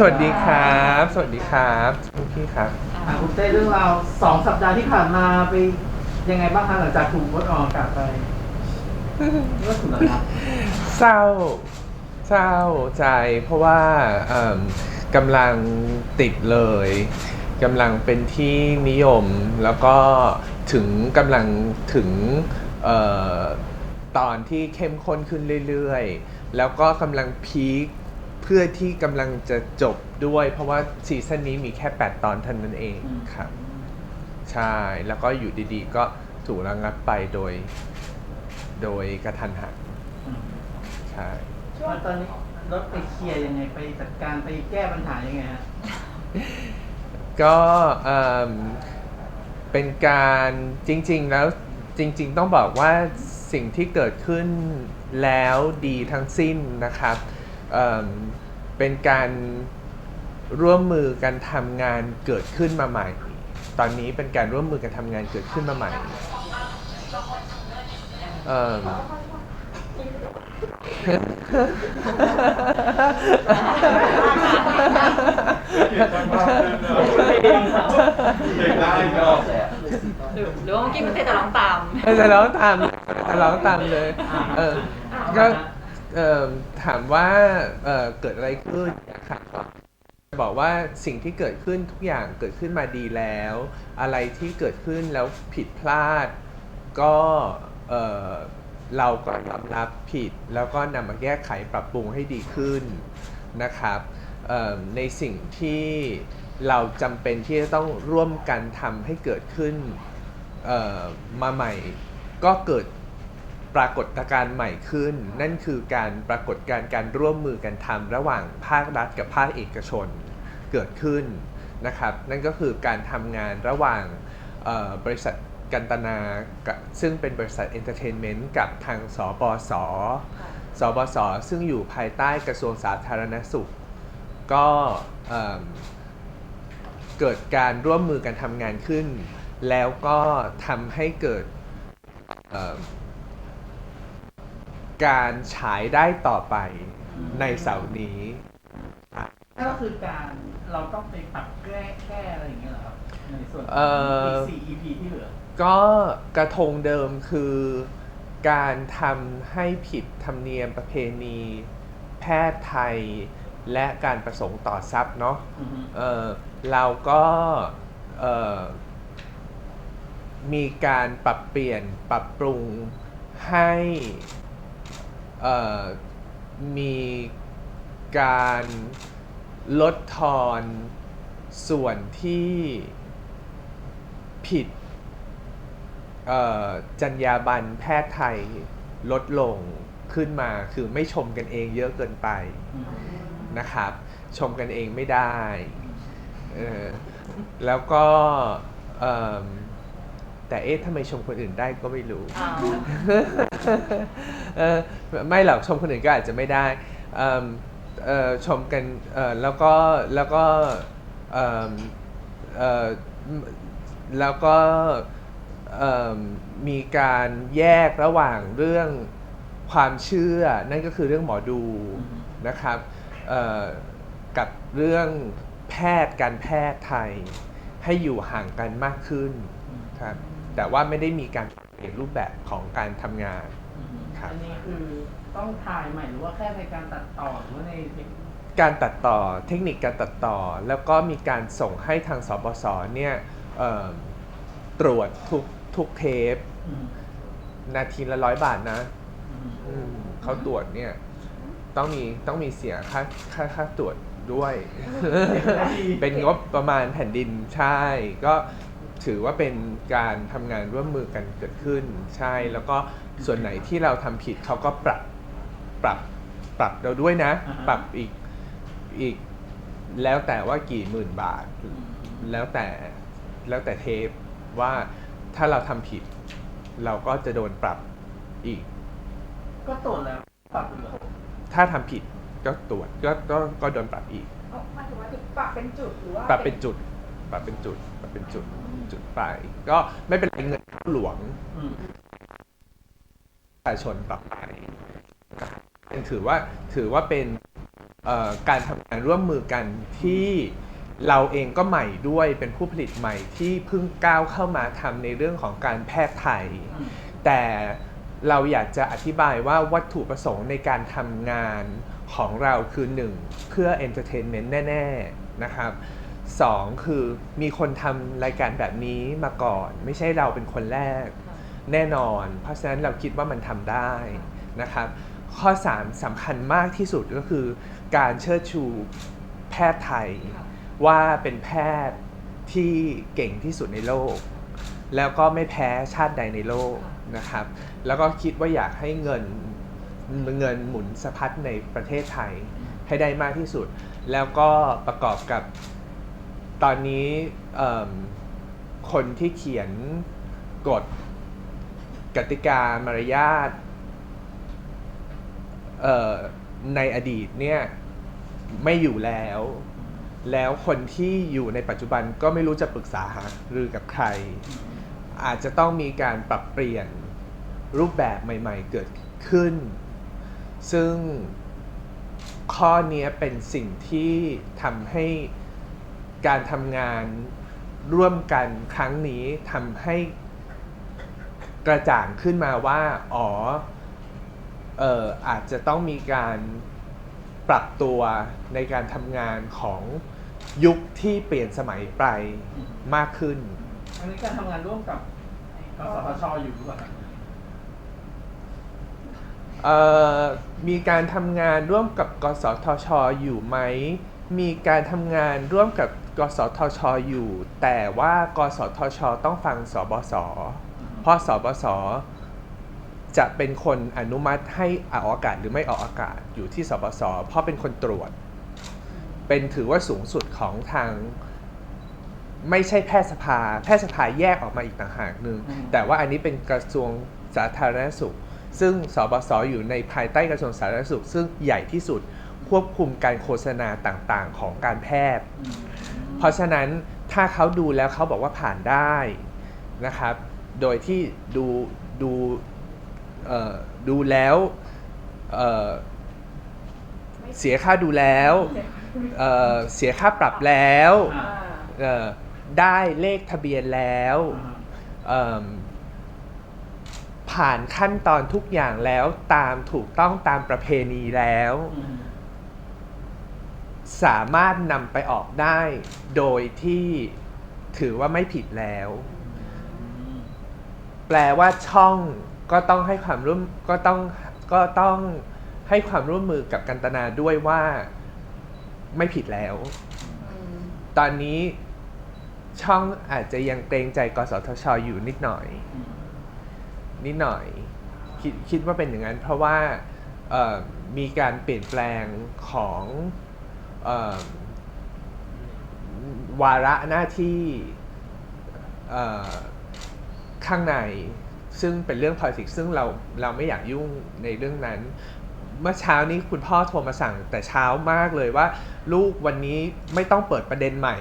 สวัสดีครับ สวัสดีครับคุณพี่ครับ อะคุณเต้เรื่องราวสองสัปดาห์ที่ผ่านมาไปยังไงบ้างคะหลังจากถูกงดออกอากาศไปเรื่องสุดนะครับเศร้า เศร้าใจ เพราะว่าเอิ่มกำลังติดเลยกำลังเป็นที่นิยม แล้วก็ถึงกำลังถึงเอ่อตอนที่เข้มข้นขึ้นเรื่อยๆ แล้วก็กำลังพีค เพื่อที่กำลังจะจบด้วย เพราะว่าซีซั่นนี้มีแค่ 8 ตอนเท่านั้นเองครับใช่แล้วก็อยู่ดีๆ ก็ถูกระงับไปโดย โดยกระทันหันอืมใช่แล้วตอนนี้รถไปเคลียร์ยังไงไปจัดการไปแก้ปัญหายังไงฮะก็เอิ่มเป็นการจริง ๆ แล้วจริง ๆ ต้องบอกว่าสิ่งที่เกิดขึ้นแล้วดีทั้งสิ้นนะครับ เอิ่มเป็นการร่วมมือกันทำงานเกิดขึ้นมาใหม่ ตอนนี้เป็นการร่วมมือกันทำงานเกิดขึ้นมาใหม่เอิ่มได้ก็หรือหรือว่าเมื่อกี้คุณเทจะร้องตามเออจะร้องตามจะร้องตามเลย เออก็ เอ่อถามว่าเอ่อเกิดอะไรขึ้นนะครับบอกว่าสิ่งที่เกิดขึ้นทุกอย่างเกิดขึ้นมาดีแล้ว อะไรที่เกิดขึ้นแล้วผิดพลาด ก็เอ่อเราก็ยอมรับผิด แล้วก็นำมาแก้ไขปรับปรุงให้ดีขึ้นนะครับในสิ่งที่เราจำเป็นที่จะต้องร่วมกันทำให้เกิดขึ้นมาใหม่ก็เกิด ปรากฏการณ์ใหม่ขึ้น นั่นคือการปรากฏการณ์การร่วมมือกันทำระหว่างภาครัฐกับภาคเอกชนเกิดขึ้นนะครับ นั่นก็คือการทำงานระหว่างบริษัทกันตนา ซึ่งเป็นบริษัทเอนเตอร์เทนเมนต์กับทางสบสสบสซึ่งอยู่ภายใต้กระทรวงสาธารณสุข ก็เอิ่มเกิดการร่วมมือกันทำงานขึ้น แล้วก็ทำให้เกิด การฉายได้ต่อไปในเสาร์นี้นั่นก็คือการเราต้องไปปรับแก้แก้อะไรอย่างเงี้ยเหรอครับในส่วนขเอ่องออีกสี่ EP ที่เหลือ ก็กระทงเดิมคือการทำให้ผิดธรรมเนียมประเพณี แพทย์ไทยและการประสงค์ต่อทรัพย์เนาะอือฮึ เอ่อเราก็เอ่อมีการปรับเปลี่ยนปรับปรุงให้เอ่อ มีการลดทอนส่วนที่ผิดจรรยาบรรณแพทย์ไทยลดลงขึ้นมาคือไม่ชมกันเองเยอะเกินไปนะครับ ชมกันเองไม่ได้ แล้วก็ แต่เอ๊ะทำไมชมคนอื่นได้ก็ไม่รู้อ่าเออไม่หรอกชมคนอื่นก็อาจจะไม่ได้เอิ่มเอ่อชมกันเอ่อแล้วก็แล้วก็เอิ่มเอ่อแล้วก็เอิ่มมีการแยกระหว่างเรื่องความเชื่อ นั่นก็คือเรื่องหมอดูนะครับเอ่อกับเรื่องแพทย์การแพทย์ไทย ให้อยู่ห่างกันมากขึ้นครับ แต่ว่าไม่ได้มีการเปลี่ยนรูปแบบของการทำงานอืมครับ อันนี้คือต้องถ่ายใหม่หรือว่าแค่ในการตัดต่อหรือว่าในการตัดต่อเทคนิคการตัดต่อ แล้วก็มีการส่งให้ทางสบสเนี่ยเอ่อตรวจทุกทุกเทป อืมนาทีละร้อยบาทนะอืมอืมเขาตรวจเนี่ยต้องมีต้องมีเสียค่าค่าค่าตรวจด้วย เป็นงบประมาณแผ่นดินใช่ ก็ ถือว่าเป็นการทำงานร่วมมือกันเกิดขึ้น ใช่ แล้วก็ส่วนไหนที่เราทำผิดเขาก็ปรับปรับปรับเราด้วยนะ อ่าฮะ ปรับอีกอีกแล้วแต่ว่ากี่หมื่นบาท แล้วแต่แล้วแต่เทปว่าถ้าเราทำผิด เราก็จะโดนปรับอีก ก็ตรวจแล้วปรับเหลือถ้าทำผิดก็ตรวจก็ก็ก็โดนปรับอีกหมายถึงว่าปรับเป็นจุดหรือว่าปรับเป็นจุด ปรับเป็นจุดปรับเป็นจุดจุดไป ก็ไม่เป็นไรเงินเข้าหลวงประชาชนปรับไปถือว่าถือว่าเป็นการทำงานร่วมมือกันที่เราเองก็ใหม่ด้วยเป็นผู้ผลิตใหม่ที่เพิ่งก้าวเข้ามาทำในเรื่องของการแพทย์ไทย แต่เราอยากจะอธิบายว่าวัตถุประสงค์ในการทำงานของเราคือหนึ่งเพื่อเอนเตอร์เทนเมนต์แน่ ๆ นะครับ สองคือมีคนทำรายการแบบนี้มาก่อน ไม่ใช่เราเป็นคนแรกแน่นอน เพราะฉะนั้นเราคิดว่ามันทำได้นะครับข้อ 3สำคัญมากที่สุดก็คือการเชิดชูแพทย์ไทย ว่าเป็นแพทย์ที่เก่งที่สุดในโลก แล้วก็ไม่แพ้ชาติใดในโลกนะครับ แล้วก็คิดว่าอยากให้เงินเงินหมุนสะพัดในประเทศไทยให้ได้มากที่สุด แล้วก็ประกอบกับ ตอนนี้เอิ่มคนที่เขียนกฎกติกามารยาทเอ่อในอดีตเนี่ยไม่อยู่แล้ว แล้วคนที่อยู่ในปัจจุบันก็ไม่รู้จะปรึกษาหารือกับใคร อาจจะต้องมีการปรับเปลี่ยนรูปแบบใหม่ๆเกิดขึ้น ซึ่งข้อเนี้ยเป็นสิ่งที่ทำให้ การทำงานร่วมกันครั้งนี้ทำให้กระจ่างขึ้นมาว่า อ๋อเอ่ออาจจะต้องมีการปรับตัวในการทำงานของยุคที่เปลี่ยนสมัยไปมากขึ้น อันนี้การทำงานร่วมกับกสทชอยู่หรือเปล่าครับเอ่อมีการทำงานร่วมกับกสทชอยู่ไหม มีการทำงานร่วมกับกสทชอยู่ แต่ว่ากสทช ต้องฟังสบส เพราะสบส จะเป็นคนอนุมัติให้ออกอากาศหรือไม่ออกอากาศอยู่ที่สบส เพราะเป็นคนตรวจ เป็นถือว่าสูงสุดของทาง ไม่ใช่แพทยสภา แพทยสภาแยกออกมาอีกต่างหากหนึ่งอืมแต่ว่าอันนี้เป็นกระทรวงสาธารณสุข ซึ่งสบสอยู่ในภายใต้กระทรวงสาธารณสุข ซึ่งใหญ่ที่สุด ควบคุมการโฆษณาต่างๆ ของการแพทย์ เพราะฉะนั้นถ้าเขาดูแล้วเขาบอกว่าผ่านได้นะครับ โดยที่ดูดูเอ่อดูแล้วเอ่อเสียค่าดูแล้วเอ่อเสียค่าปรับแล้วอ่าเอ่อได้เลขทะเบียนแล้วเอิ่มผ่านขั้นตอนทุกอย่างแล้วตามถูกต้องตามประเพณีแล้วอืม สามารถนำไปออกได้ โดยที่ถือว่าไม่ผิดแล้ว แปลว่าช่องก็ต้องให้ความร่วมก็ต้องก็ต้องให้ความร่วมมือกับกันตนาด้วยว่าไม่ผิดแล้ว ตอนนี้ช่องอาจจะยังเกรงใจกสทชอยู่นิดหน่อยอนิดหน่อยคิดคิดว่าเป็นอย่างนั้นเพราะว่ามีการเปลี่ยนแปลงของ วาระหน้าที่ข้างในซึ่งเป็นเรื่อง politics ซึ่งเราเราไม่อยากยุ่งในเรื่องนั้น เมื่อเช้านี้คุณพ่อโทรมาสั่งแต่เช้ามากเลยว่า ลูกวันนี้ไม่ต้องเปิดประเด็นใหม่